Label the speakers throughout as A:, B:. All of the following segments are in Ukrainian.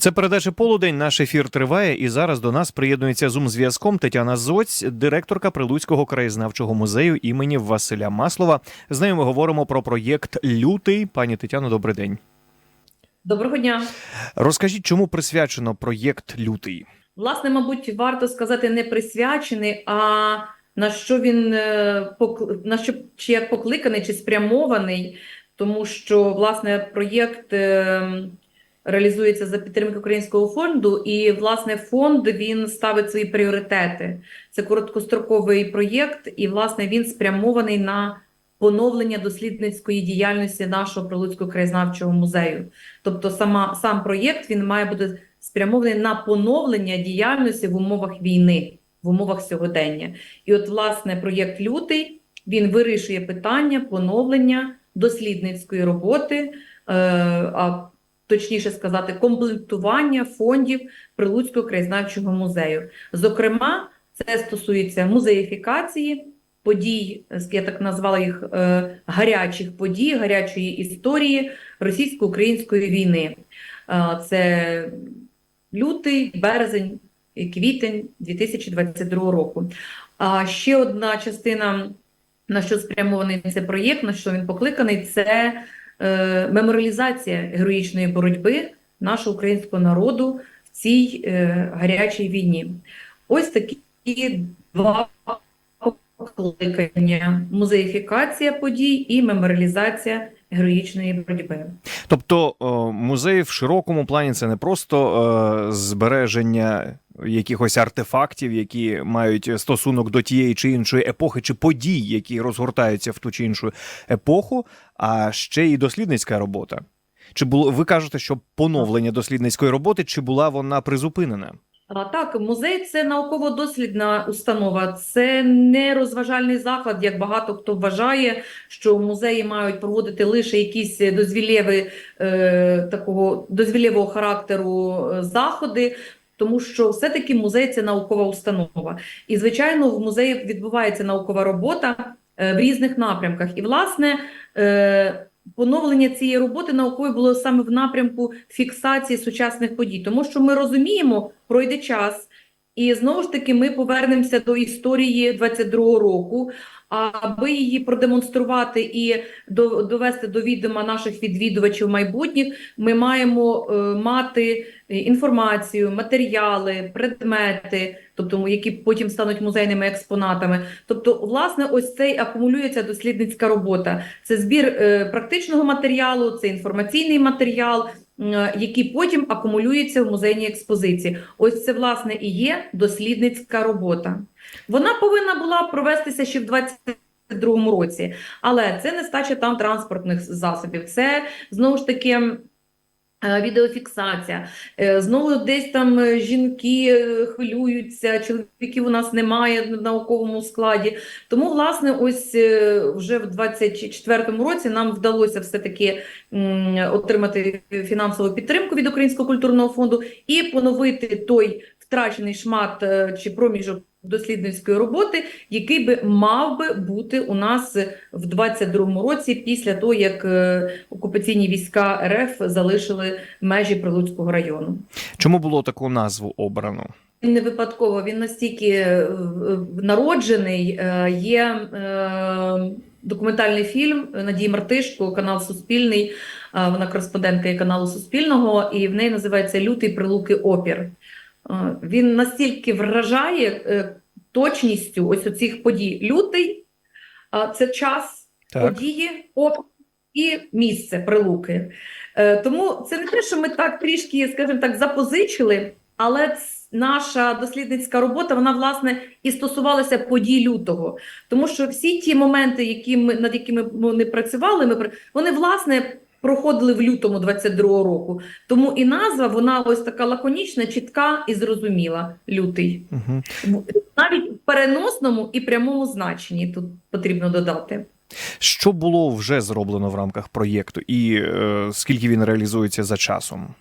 A: Це передача Полудень. Наш ефір триває, і зараз до нас приєднується зум зв'язком Тетяна Зоць, директорка Прилуцького краєзнавчого музею імені Василя Маслова. З нею ми говоримо про проєкт Лютий. Пані Тетяно, добрий день.
B: Доброго дня.
A: Розкажіть, чому присвячено проєкт Лютий?
B: Власне, мабуть, варто сказати не присвячений, а на що він е, на що чи як покликаний, чи спрямований, тому що власне проєкт е, реалізується за підтримки Українського фонду, і власне фонд він ставить свої пріоритети. Це короткостроковий проєкт, і власне він спрямований на поновлення дослідницької діяльності нашого Прилуцького краєзнавчого музею. Тобто, сама сам проєкт він має бути спрямований на поновлення діяльності в умовах війни, в умовах сьогодення. І от, власне, проєкт Лютий він вирішує питання поновлення дослідницької роботи, е, а точніше сказати, комплектування фондів Прилуцького краєзнавчого музею. Зокрема, це стосується музеїфікації подій, я так назвала їх е, гарячих подій, гарячої історії російсько-української війни. Е, Це лютий, березень, квітень 2022 року. А ще одна частина, на що спрямований цей проєкт, на що він покликаний, це е, меморіалізація героїчної боротьби нашого українського народу в цій е, гарячій війні. Ось такі два покликання: музеїфікація подій і меморіалізація героїчної боротьби.
A: Тобто, музей в широкому плані це не просто е, збереження якихось артефактів, які мають стосунок до тієї чи іншої епохи, чи подій, які розгортаються в ту чи іншу епоху, а ще й дослідницька робота. Чи було ви кажете, що поновлення дослідницької роботи, чи була вона призупинена?
B: Так, музей це науково-дослідна установа, це не розважальний заклад, як багато хто вважає, що музеї мають проводити лише якісь дозвілєві, е, такого дозвілєвого характеру е, заходи. Тому що все-таки музей це наукова установа. І, звичайно, в музеї відбувається наукова робота е, в різних напрямках. І, власне, е, поновлення цієї роботи наукової було саме в напрямку фіксації сучасних подій, тому що ми розуміємо, пройде час, і знову ж таки ми повернемося до історії 22-го року. Аби її продемонструвати і довести до відома наших відвідувачів майбутніх, ми маємо е, мати інформацію, матеріали, предмети, тобто які потім стануть музейними експонатами. Тобто, власне, ось цей акумулюється дослідницька робота. Це збір е, практичного матеріалу, це інформаційний матеріал, е, який потім акумулюється в музейній експозиції. Ось це, власне, і є дослідницька робота. Вона повинна була провестися ще в 22-му році, але це нестача там транспортних засобів. Це знову ж таки. Е, Відеофіксація. Е, Знову десь там е, жінки хвилюються, чоловіків у нас немає в науковому складі. Тому, власне, ось вже в 24-му році нам вдалося все-таки отримати фінансову підтримку від Українського культурного фонду і поновити той втрачений шмат е, чи проміжок дослідницької роботи, який би мав би бути у нас в 22-му році після того, як е, окупаційні війська РФ залишили межі Прилуцького району.
A: Чому було таку назву обрано?
B: Він не випадково, він настільки е, народжений. Є документальний фільм Надії Мартишко, канал Суспільний. Вона кореспондентка каналу Суспільного, і в неї називається Лютий прилуки опір. Він настільки вражає е, точністю ось оцих подій. Лютий це час
A: Так.
B: події, і місце прилуки. Е, Тому це не те, що ми так трішки, скажімо так, запозичили, але наша дослідницька робота, вона власне і стосувалася подій лютого. Тому що всі ті моменти, які ми над якими ми не працювали, ми вони власне проходили в лютому 22-го року. Тому і назва вона ось така лаконічна, чітка і зрозуміла. Лютий
A: Угу.
B: Навіть в переносному і прямому значенні тут потрібно додати.
A: Що було вже зроблено в рамках проєкту, і е, скільки він реалізується за часом?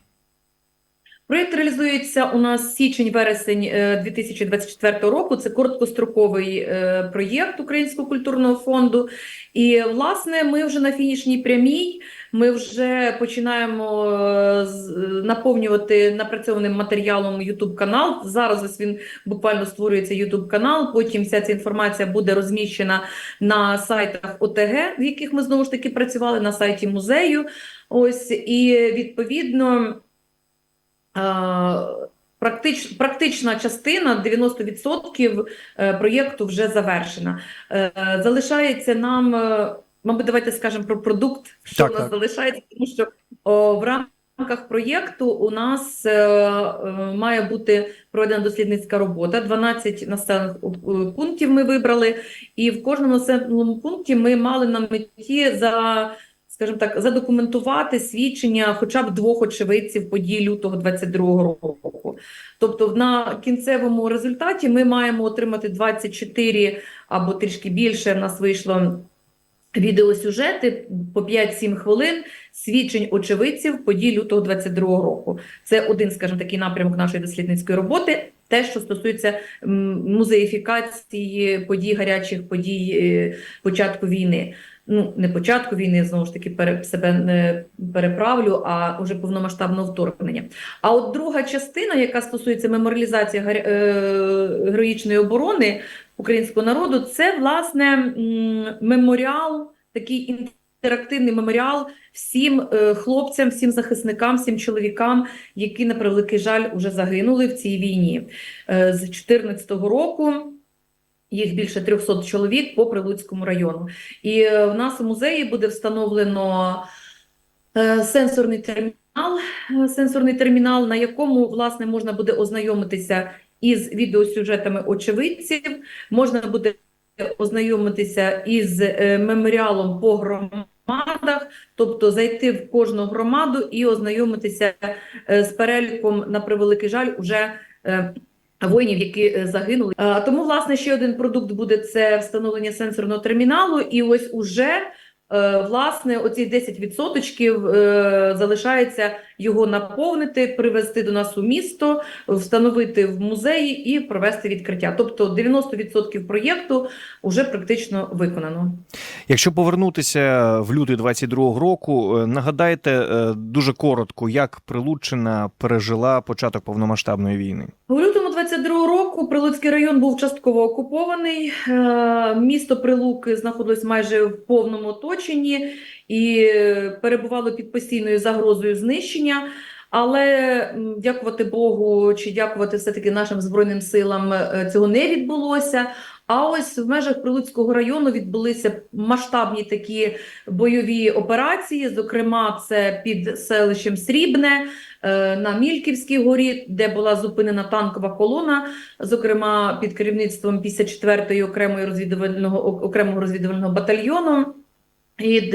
B: Проєкт реалізується у нас січень-вересень е, 2024 року. Це короткостроковий е, проєкт Українського культурного фонду. І, власне, ми вже на фінішній прямій Ми вже починаємо е, з- наповнювати напрацьованим матеріалом YouTube канал. Зараз ось він буквально створюється YouTube канал. Потім вся ця інформація буде розміщена на сайтах ОТГ, в яких ми знову ж таки працювали, на сайті музею. Ось і відповідно. е, Практич, практична частина 90% е, проєкту вже завершена. Е, Залишається нам, е, мабуть, давайте скажемо про продукт, що
A: Так,
B: у нас
A: так.
B: залишається, тому що о, в рамках проєкту у нас е, е, має бути проведена дослідницька робота. 12 населених е, пунктів ми вибрали, і в кожному населеному пункті ми мали на меті за. Скажімо так, задокументувати свідчення хоча б двох очевидців подій лютого 22 року. Тобто на кінцевому результаті ми маємо отримати 24 або трішки більше. В нас вийшло відеосюжети по 5-7 хвилин свідчень очевидців подій лютого 22 року. Це один, скажімо, такий напрямок нашої дослідницької роботи. Те, що стосується музеїфікації подій, гарячих подій е, початку війни. Ну, не початку війни, знову ж таки, пере, себе не переправлю, а вже повномасштабного вторгнення. А от друга частина, яка стосується меморіалізації гаря- е, героїчної оборони українського народу, це власне меморіал, такий інтерактивний меморіал всім е, хлопцям, всім захисникам, всім чоловікам, які на превеликий жаль уже загинули в цій війні. Е, з 2014 року. Їх більше 300 чоловік по Прилуцькому району. І е, в нас у музеї буде встановлено е, сенсорний термінал, е, сенсорний термінал, на якому власне можна буде ознайомитися із відеосюжетами очевидців, можна буде ознайомитися із меморіалом по громадах, тобто зайти в кожну громаду і ознайомитися з переліком на превеликий жаль уже. Е, Воїнів, які е, загинули. А, Тому, власне, ще один продукт буде це встановлення сенсорного терміналу. І ось уже е, власне оці 10% е, залишається його наповнити, привезти до нас у місто, встановити в музеї і провести відкриття. Тобто 90% проєкту вже практично виконано.
A: Якщо повернутися в лютий 22-го року, е, нагадайте е, дуже коротко, як Прилуччина пережила початок повномасштабної війни.
B: У лютому 22 року Прилуцький район був частково окупований. Е, Місто Прилуки знаходилось майже в повному оточенні і перебувало під постійною загрозою знищення. Але дякувати Богу, чи дякувати все-таки нашим Збройним силам е, цього не відбулося. А ось в межах Прилуцького району відбулися масштабні такі бойові операції. Зокрема, це під селищем Срібне, е, на Мільківській горі, де була зупинена танкова колона, зокрема під керівництвом 54-ї окремої розвідувального окремого розвідувального батальйону, і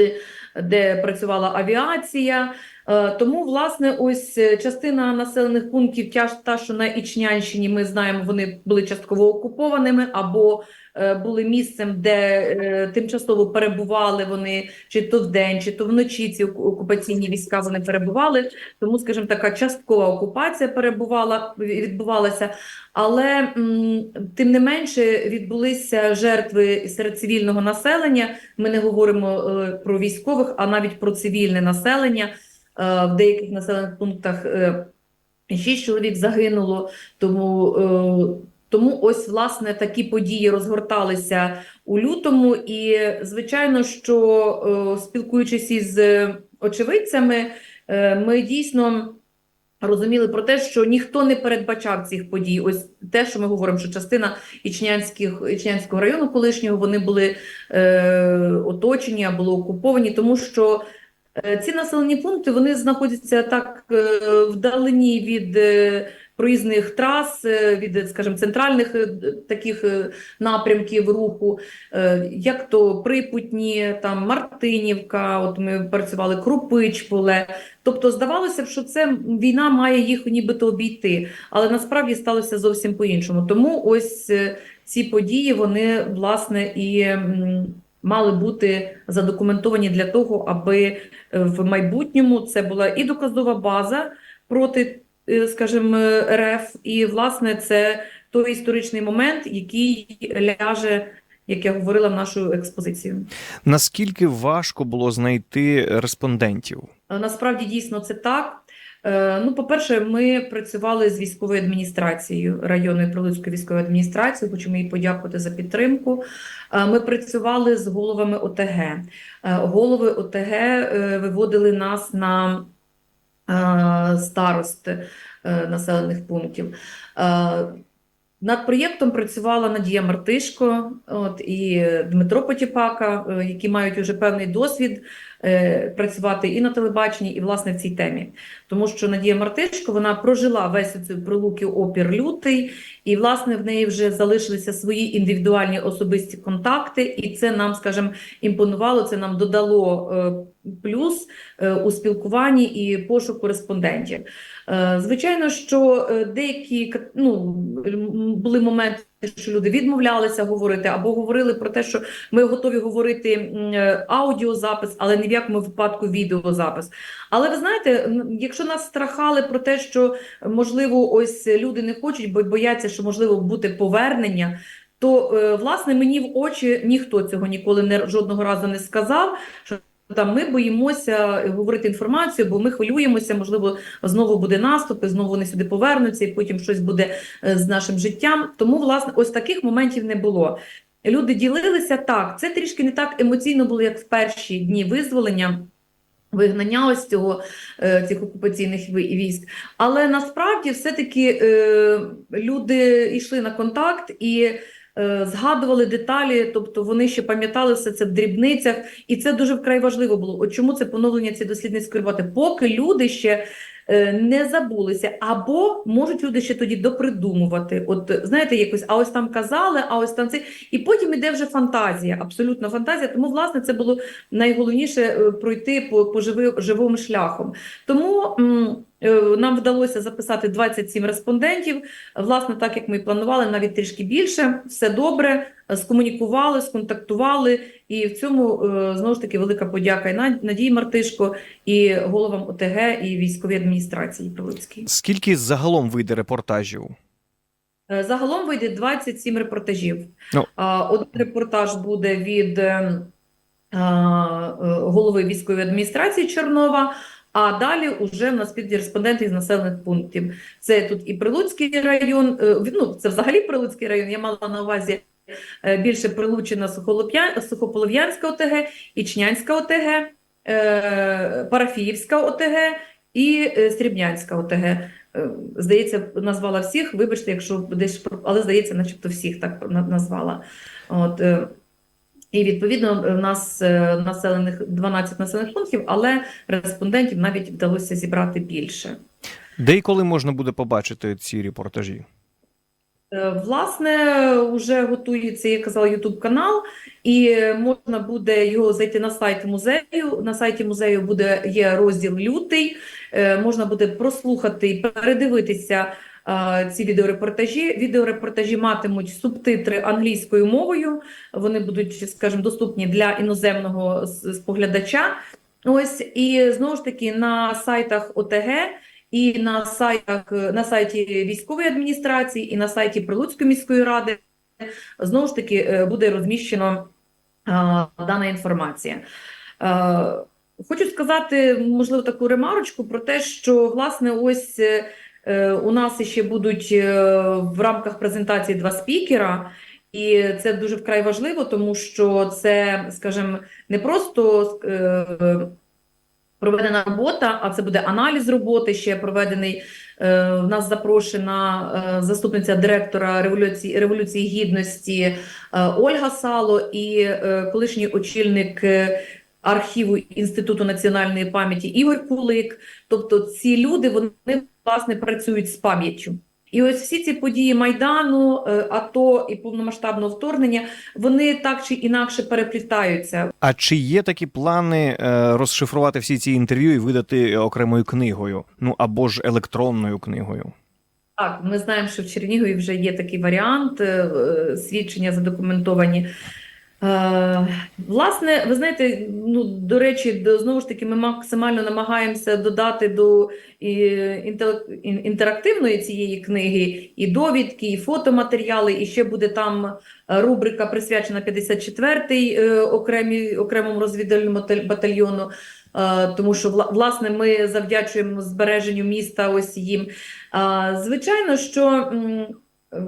B: де працювала авіація. Е, Тому, власне, ось е, частина населених пунктів, та, що на Ічнянщині, ми знаємо, вони були частково окупованими або е, були місцем, де тимчасово перебували вони чи то вдень, чи то вночі ці окупаційні війська вони перебували. Тому, скажімо, така часткова окупація перебувала, відбувалася. Але тим не менше відбулися жертви серед цивільного населення. Ми не говоримо про військових, а навіть про цивільне населення. Е, В деяких населених пунктах е, шість чоловік загинуло. Тому, е, тому ось власне такі події розгорталися у лютому. І звичайно, що спілкуючись із очевидцями, ми дійсно. Розуміли про те, що ніхто не передбачав цих подій. Ось те, що ми говоримо, що частина Ічнянських, Ічнянського району колишнього вони були е, оточені або окуповані, тому що ці населені пункти вони знаходяться так е, вдалині від е, проїзних трас, е, від, скажімо, центральних е, таких е, напрямків руху, е, як то Припутні, там Мартинівка, от ми працювали Крупичполе. Тобто здавалося б, що це війна має їх нібито обійти, але насправді сталося зовсім по-іншому. Тому ось е, ці події вони власне і мали бути задокументовані для того, аби е, в майбутньому це була і доказова база проти, е, скажімо, РФ, і власне це той історичний момент, який ляже як я говорила в нашу експозицію.
A: Наскільки важко було знайти респондентів?
B: Е, Насправді дійсно це так. Е, Ну, по-перше, ми працювали з військовою адміністрацією районної Прилуцької військової адміністрації. Хочемо їй подякувати за підтримку. Е, Ми працювали з головами ОТГ. Е, Голови ОТГ виводили нас на старост населених пунктів. Над проєктом працювала Надія Мартишко от, і Дмитро Потіпака, які мають вже певний досвід працювати і на телебаченні, і власне в цій темі. Тому що Надія Мартишко вона прожила весь цей прилуки опір лютий, і власне в неї вже залишилися свої індивідуальні особисті контакти, і це нам, скажімо, імпонувало, це нам додало е, плюс е, у спілкуванні і пошуку респондентів. Е, Звичайно, що е, деякі ну, були моменти, що люди відмовлялися говорити або говорили про те, що ми готові говорити е, аудіозапис, але ні в якому випадку відеозапис. Але ви знаєте, якщо нас страхали про те, що можливо ось люди не хочуть, бо бояться, що можливо буде повернення. То е, власне мені в очі ніхто цього ніколи не жодного разу не сказав. Що там ми боїмося говорити інформацію, бо ми хвилюємося, можливо, знову буде наступ, і знову вони сюди повернуться, і потім щось буде е, з нашим життям. Тому, власне, ось таких моментів не було. Люди ділилися так. Це трішки не так емоційно було, як в перші дні визволення. Вигнання ось цього е, цих окупаційних військ, але насправді все-таки е, люди йшли на контакт і е, згадували деталі, тобто вони ще пам'ятали все це в дрібницях, і це дуже вкрай важливо було. От чому це поновлення цієї дослідницької роботи? Поки люди ще е, не забулися, або можуть люди ще тоді допридумувати. От знаєте, якось, а ось там казали, а ось там це. І потім іде вже фантазія, абсолютно фантазія. Тому, власне, це було найголовніше е, пройти по, по живим шляхом. Тому е, нам вдалося записати 27 респондентів. Власне, так як ми і планували, навіть трішки більше. Все добре, е, скомунікували, сконтактували. І в цьому е, знову ж таки велика подяка і Над- Надії Мартишко, і головам ОТГ, і військовій адміністрації Прилуцькій.
A: Скільки загалом вийде репортажів?
B: Е, Загалом вийде 27 репортажів.
A: Ну.
B: Один репортаж буде від е, а, е, голови військової адміністрації Чорнова, а далі вже в нас підуть респонденти із населених пунктів. Це тут і Прилуцький район, е, ну це взагалі Прилуцький район, я мала на увазі е, більше Сухолоп'я- Сухополов'янська ОТГ, Ічнянська ОТГ, е, Парафіївська ОТГ і Срібнянська ОТГ. Здається, назвала всіх. Вибачте, якщо десь, але здається, начебто всіх так назвала. От, і відповідно в нас е, населених 12 населених пунктів, але респондентів навіть вдалося зібрати більше.
A: Де і коли можна буде побачити ці репортажі?
B: Е, Власне, вже готується, я казала, YouTube канал, і можна буде його зайти на сайт музею. На сайті музею буде є розділ лютий. Е, Можна буде прослухати і передивитися ці відеорепортажі. Відеорепортажі матимуть субтитри англійською мовою. Вони будуть, скажімо, доступні для іноземного споглядача. Ось і знову ж таки на сайтах ОТГ і на сайтах на сайті військової адміністрації, і на сайті Прилуцької міської ради знову ж таки е, буде розміщено а, дана інформація. Е, Хочу сказати, можливо, таку ремарочку про те, що власне ось е, е, у нас ще будуть е, в рамках презентації два спікера. І це дуже вкрай важливо, тому що це, скажімо, не просто е, проведена робота, а це буде аналіз роботи, ще проведений. Е, В нас запрошена е, заступниця директора революції, революції гідності е, Ольга Сало і е, колишній очільник е, архіву Інституту національної пам'яті Ігор Кулик. Тобто ці люди вони власне працюють з пам'яттю. І ось всі ці події Майдану, е, АТО і повномасштабного вторгнення, вони так чи інакше переплітаються.
A: А чи є такі плани е, розшифрувати всі ці інтерв'ю і видати окремою книгою? Ну або ж електронною книгою?
B: Так, ми знаємо, що в Чернігові вже є такий варіант, е, свідчення задокументовані Власне, ви знаєте, ну, до речі, знову ж таки, ми максимально намагаємося додати до інтерактивної цієї книги і довідки, і фотоматеріали, і ще буде там е, рубрика присвячена 54-й е, окремій, окремому розвідувальному батальйону, е, тому що, власне, ми завдячуємо збереженню міста ось їм. Звичайно, що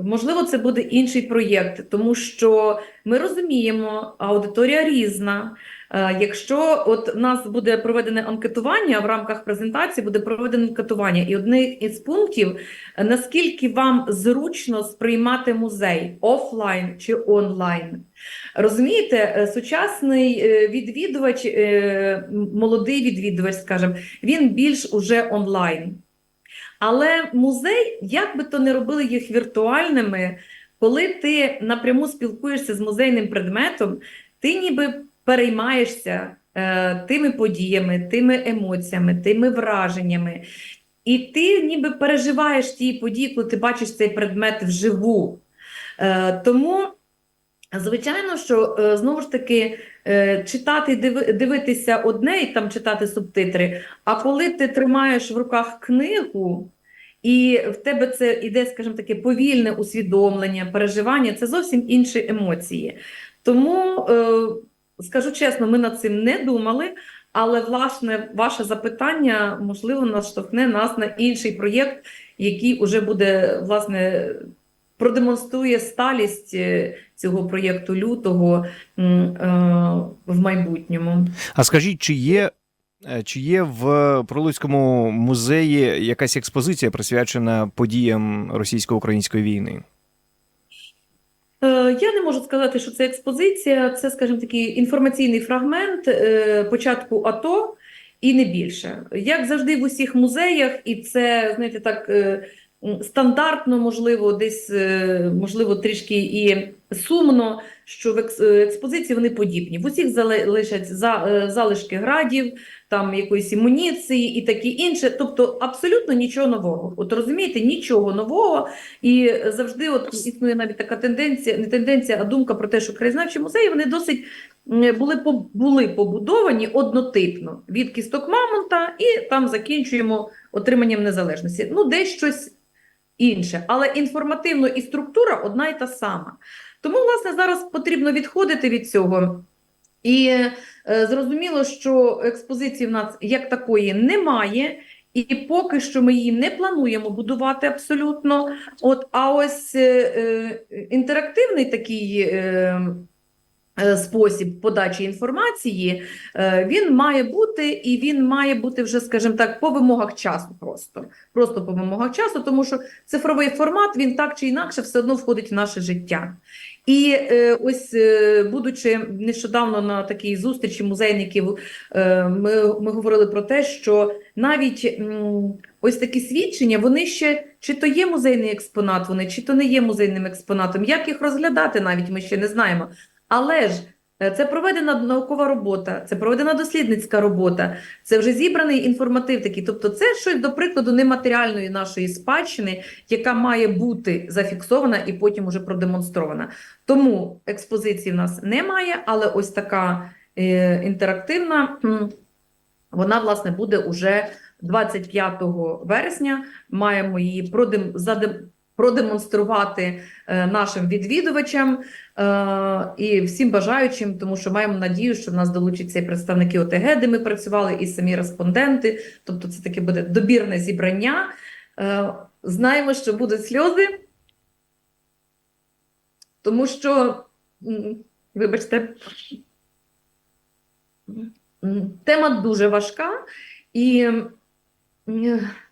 B: можливо це буде інший проєкт, тому що ми розуміємо, аудиторія різна. Е, Якщо от в нас буде проведене анкетування в рамках презентації, буде проведене анкетування, і одне із пунктів, наскільки вам зручно сприймати музей офлайн чи онлайн. Розумієте, е, сучасний е, відвідувач, молодий відвідувач, скажімо, він більш уже онлайн. Але музей, як би то не робили їх віртуальними, коли ти напряму спілкуєшся з музейним предметом, ти ніби переймаєшся е, тими подіями, тими емоціями, тими враженнями. І ти ніби переживаєш ті події, коли ти бачиш цей предмет вживу. Е, тому, звичайно, що е, знову ж таки е, читати, диви- дивитися одне і там читати субтитри, а коли ти тримаєш в руках книгу, і в тебе це іде, скажімо таке, повільне усвідомлення, переживання, це зовсім інші емоції. Тому, е, скажу чесно, ми над цим не думали, але власне ваше запитання, можливо, наштовхне нас на інший проєкт, який уже буде, власне, продемонструє сталість цього проєкту лютого е, в майбутньому.
A: А скажіть, чи є, е, чи є в Прилуцькому музеї якась експозиція присвячена подіям російсько-української війни?
B: Е, Я не можу сказати, що це експозиція, це, скажімо, такий інформаційний фрагмент початку АТО і не більше. Як завжди в усіх музеях, і це, знаєте, так стандартно, можливо, десь, е, можливо, трішки і сумно, що в е, експозиції вони подібні. В усіх залишать за- е, залишки градів, там якоїсь амуніції і таке інше. Тобто абсолютно нічого нового. От розумієте, нічого нового. І завжди от існує навіть така тенденція, не тенденція, а думка про те, що краєзнавчі музеї вони досить були, були побудовані однотипно від кісток Мамонта і там закінчуємо отриманням незалежності. Ну, десь щось інше, але інформативно і структура одна і та сама. Тому, власне, зараз потрібно відходити від цього. І зрозуміло, що експозиції в нас як такої немає, і поки що ми її не плануємо будувати абсолютно. От, а ось е, е, інтерактивний такий е, е, спосіб подачі інформації, е, він має бути, і він має бути вже, скажімо так, по вимогах часу просто. Просто по вимогах часу, тому що цифровий формат, він так чи інакше все одно входить в наше життя. І е, ось, е, будучи нещодавно на такій зустрічі музейників, е, ми, ми говорили про те, що навіть ось такі свідчення, вони ще чи то є музейний експонат, вони, чи то не є музейним експонатом. Як їх розглядати, навіть ми ще не знаємо. Але ж е, це проведена наукова робота, це проведена дослідницька робота, це вже зібраний інформатив такий. Тобто, це щось до прикладу нематеріальної нашої спадщини, яка має бути зафіксована і потім уже продемонстрована. Тому експозиції в нас немає, але ось така е, інтерактивна, вона, власне, буде уже 25 вересня. Маємо її продем, задем, продемонструвати е, нашим відвідувачам е, і всім бажаючим, тому що маємо надію, що в нас долучаться і представники ОТГ, де ми працювали, і самі респонденти. Тобто це таке буде добірне зібрання. Е, знаємо, що будуть сльози, тому що, вибачте, тема дуже важка, і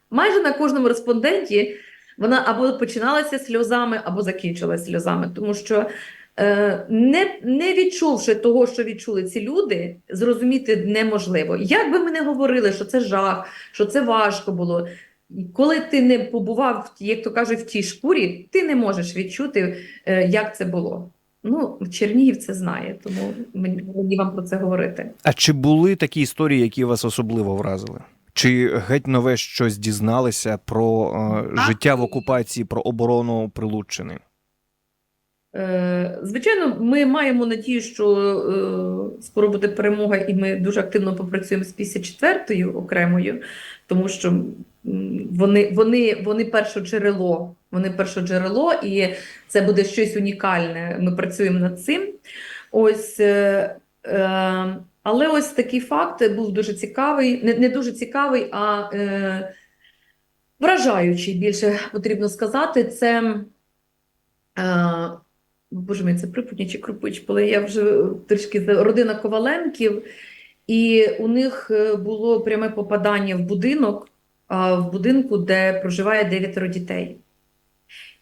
B: майже на кожному респонденті вона або починалася сльозами, або закінчилася сльозами, тому що е, не, не відчувши того, що відчули ці люди, зрозуміти неможливо. Як би ми не говорили, що це жах, що це важко було. Коли ти не побував, як то кажуть, в тій шкурі, ти не можеш відчути, е, як це було. Ну, Чернігів це знає, тому мені мені вам про це говорити.
A: А чи були такі історії, які вас особливо вразили? Чи геть нове щось дізналися про е, життя в окупації, про оборону Прилуччини?
B: Е, Звичайно, ми маємо надію, що е, скоро буде перемога, і ми дуже активно попрацюємо з 54-ю окремою, тому що вони, вони, вони перше джерело, вони перше джерело, і це буде щось унікальне. Ми працюємо над цим. Ось, е, е, але ось такий факт був дуже цікавий, не, не дуже цікавий, а е, вражаючий, більше потрібно сказати. Це е, Боже мій, це Припутні чи Крупич, коли я вже трішки родина Коваленків, і у них е, було пряме попадання в будинок, а в будинку, де проживає дев'ятеро дітей.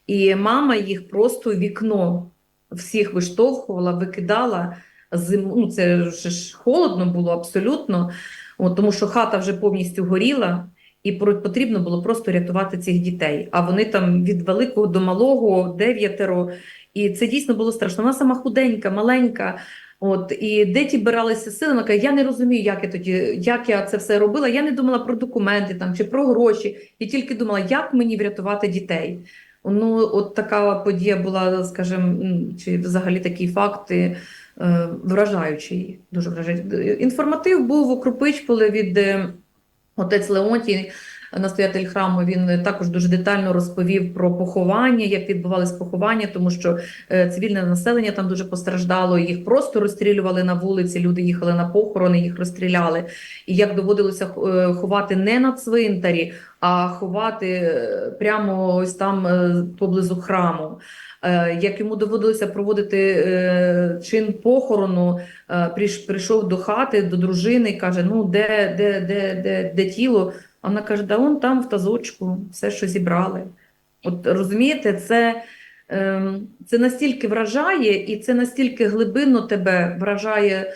B: І мама їх просто вікно всіх виштовхувала, викидала. Зим... Ну, це ж холодно було абсолютно, от, тому що хата вже повністю горіла, і потрібно було просто рятувати цих дітей. А вони там від великого до малого, дев'ятеро. І це дійсно було страшно. Вона сама худенька, маленька. От, і де ті бралися сили, вона каже, я не розумію, як я тоді, як я це все робила. Я не думала про документи там чи про гроші. Я тільки думала, як мені врятувати дітей. Ну, от така подія була, скажімо, чи взагалі такі факти вражаючий, дуже вражаючий. Інформатив був у Крупичполі від е, отець Леонтій, настоятель храму. Він також дуже детально розповів про поховання, як відбувались поховання, тому що е, цивільне населення там дуже постраждало. Їх просто розстрілювали на вулиці. Люди їхали на похорони, їх розстріляли. І як доводилося е, ховати не на цвинтарі, а ховати е, прямо ось там е, поблизу храму. Е, Як йому доводилося проводити е, чин похорону, е, прийшов до хати, до дружини і каже: Ну, де, де, де, де, де тіло? А вона каже: Да он там в тазочку, все, що зібрали. От розумієте, це, ем, це настільки вражає, і це настільки глибинно тебе вражає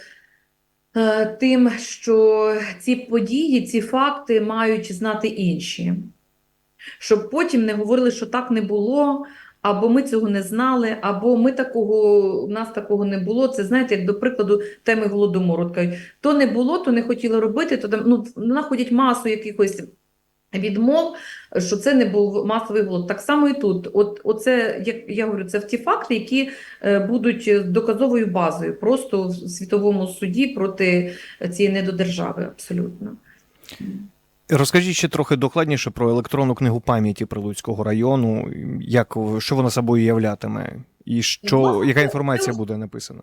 B: тим, що ці події, ці факти мають знати інші. Щоб потім не говорили, що так не було, або ми цього не знали, або ми такого, у нас такого не було. Це знаєте, як до прикладу теми голодомору. Кажуть, то не було, то не хотіли робити, то там ну, знаходять масу якихось відмов, що це не був масовий голод. Так само і тут. От, оце, як я говорю, це в ті факти, які е, будуть доказовою базою просто в світовому суді проти цієї недодержави абсолютно.
A: Розкажіть ще трохи докладніше про електронну книгу пам'яті Прилуцького району. Як що вона собою являтиме, і що
B: Власне,
A: яка
B: це-
A: інформація буде написана?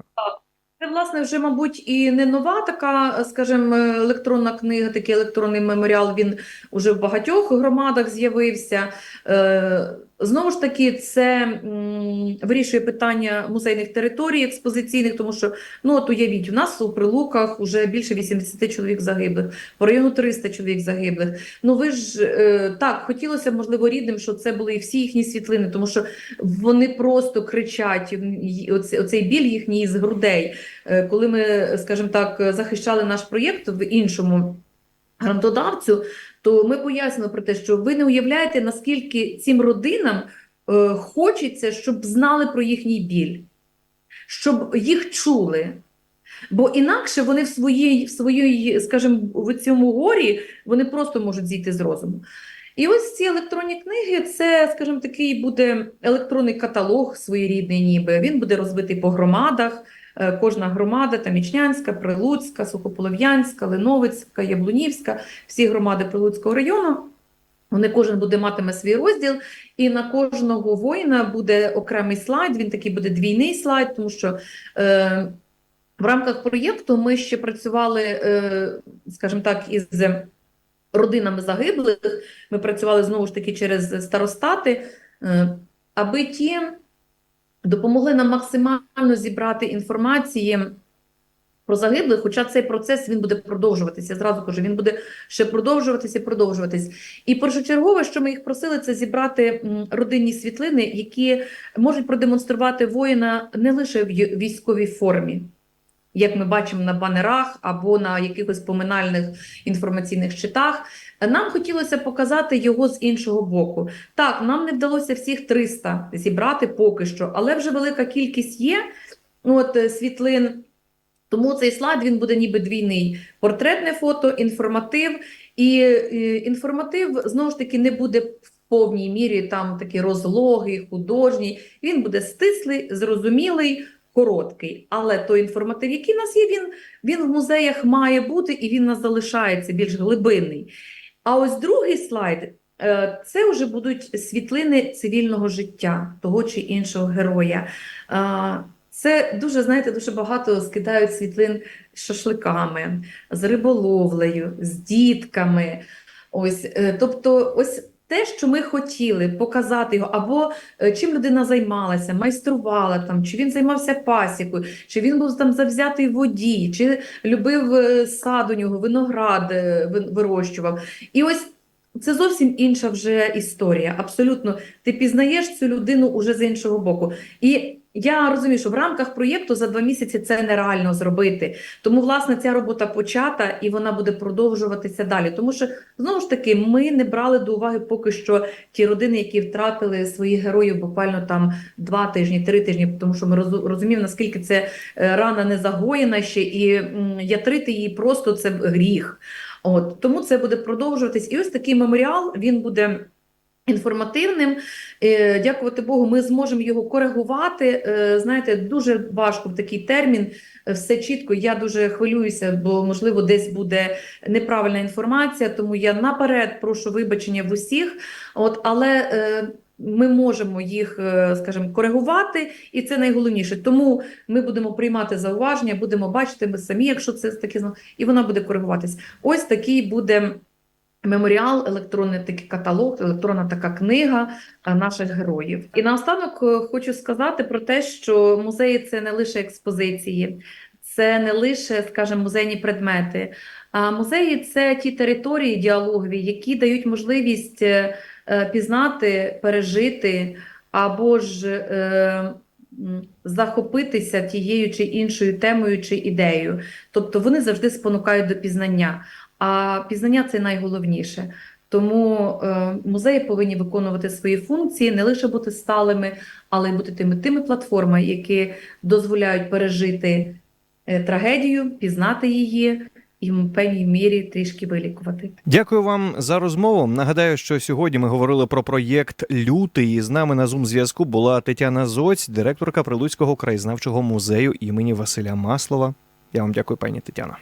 B: Це, власне, вже, мабуть, і не нова така, скажімо, електронна книга, такий електронний меморіал, він уже в багатьох громадах з'явився. Знову ж таки, це вирішує питання музейних територій експозиційних, тому що, ну, от уявіть, у нас у Прилуках вже більше 80 чоловік загиблих, по району 300 чоловік загиблих. Ну, ви ж, е, так, хотілося, можливо, рідним, щоб це були і всі їхні світлини, тому що вони просто кричать, й- оце- оцей біль їхній з грудей. Е, Коли ми, скажімо так, захищали наш проєкт в іншому грантодавцю, то ми пояснили про те, що ви не уявляєте, наскільки цим родинам е, хочеться, щоб знали про їхній біль, щоб їх чули. Бо інакше вони в своїй, в своїй, скажімо, в цьому горі вони просто можуть зійти з розуму. І ось ці електронні книги, це, скажімо, такий буде електронний каталог своєрідний, ніби він буде розбитий по громадах. Е, Кожна громада, там Ічнянська, Прилуцька, Сухополов'янська, Леновицька, Яблунівська, всі громади Прилуцького району. Вони кожен буде матиме свій розділ, і на кожного воїна буде окремий слайд. Він такий буде двійний слайд, тому що е, в рамках проєкту ми ще працювали, е, скажімо так, із родинами загиблих. Ми працювали знову ж таки через старостати, е, аби ті допомогли нам максимально зібрати інформації про загиблих, хоча цей процес він буде продовжуватися. Я зразу кажу, він буде ще продовжуватися продовжуватись. І першочергове, що ми їх просили, це зібрати родинні світлини, які можуть продемонструвати воїна не лише в військовій формі. Як ми бачимо на банерах або на якихось поминальних інформаційних щитах, нам хотілося показати його з іншого боку. Так, нам не вдалося всіх 300 зібрати поки що, але вже велика кількість є от, е, світлин. Тому цей слайд він буде ніби двійний: портретне фото, інформатив. І е, інформатив знову ж таки не буде в повній мірі там такий розлогий, художній. Він буде стислий, зрозумілий, короткий. Але той інформатив, який в нас є, він, він в музеях має бути і він нас залишається більш глибинний. А ось другий слайд е, це вже будуть світлини цивільного життя того чи іншого героя. Е, Це дуже, знаєте, дуже багато скидають світлин з шашликами, з риболовлею, з дітками. Ось, е, тобто, ось те, що ми хотіли показати його, або е, чим людина займалася, майструвала там, чи він займався пасікою, чи він був там завзятий водій, чи любив е, сад у нього, виноград е, вирощував. І ось це зовсім інша вже історія. Абсолютно, ти пізнаєш цю людину уже з іншого боку. І я розумію, що в рамках проєкту за два місяці це нереально зробити. Тому, власне, ця робота почата і вона буде продовжуватися далі. Тому що знову ж таки ми не брали до уваги поки що ті родини, які втратили своїх героїв буквально там два тижні, три тижні, тому що ми розуміємо, наскільки це е, рана не загоєна ще, і ятрити її просто це гріх. От тому це буде продовжуватись. І ось такий меморіал він буде. Інформативним, Е, дякувати Богу, ми зможемо його коригувати. Е, Знаєте, дуже важко в такий термін, все чітко. Я дуже хвилююся, бо можливо десь буде неправильна інформація, тому я наперед прошу вибачення в усіх. От, але е, ми можемо їх, скажімо, коригувати, і це найголовніше. Тому ми будемо приймати зауваження, будемо бачити ми самі, якщо це таке і вона буде коригуватись. Ось такий буде. Меморіал, електронний такий каталог, електронна така книга е, наших героїв. І наостанок е, хочу сказати про те, що музеї це не лише експозиції, це не лише, скажімо, музейні предмети. А музеї це ті території діалогові, які дають можливість е, пізнати, пережити або ж захопитися тією чи іншою темою чи ідеєю. Тобто вони завжди спонукають до пізнання. А пізнання це найголовніше. Тому е, музеї повинні виконувати свої функції, не лише бути сталими, але й бути тими, тими платформами, які дозволяють пережити е, трагедію, пізнати її і в певній мірі трішки вилікувати.
A: Дякую вам за розмову. Нагадаю, що сьогодні ми говорили про проєкт Лютий. І з нами на зум зв'язку була Тетяна Зоць, директорка Прилуцького краєзнавчого музею імені Василя Маслова. Я вам дякую, пані Тетяна.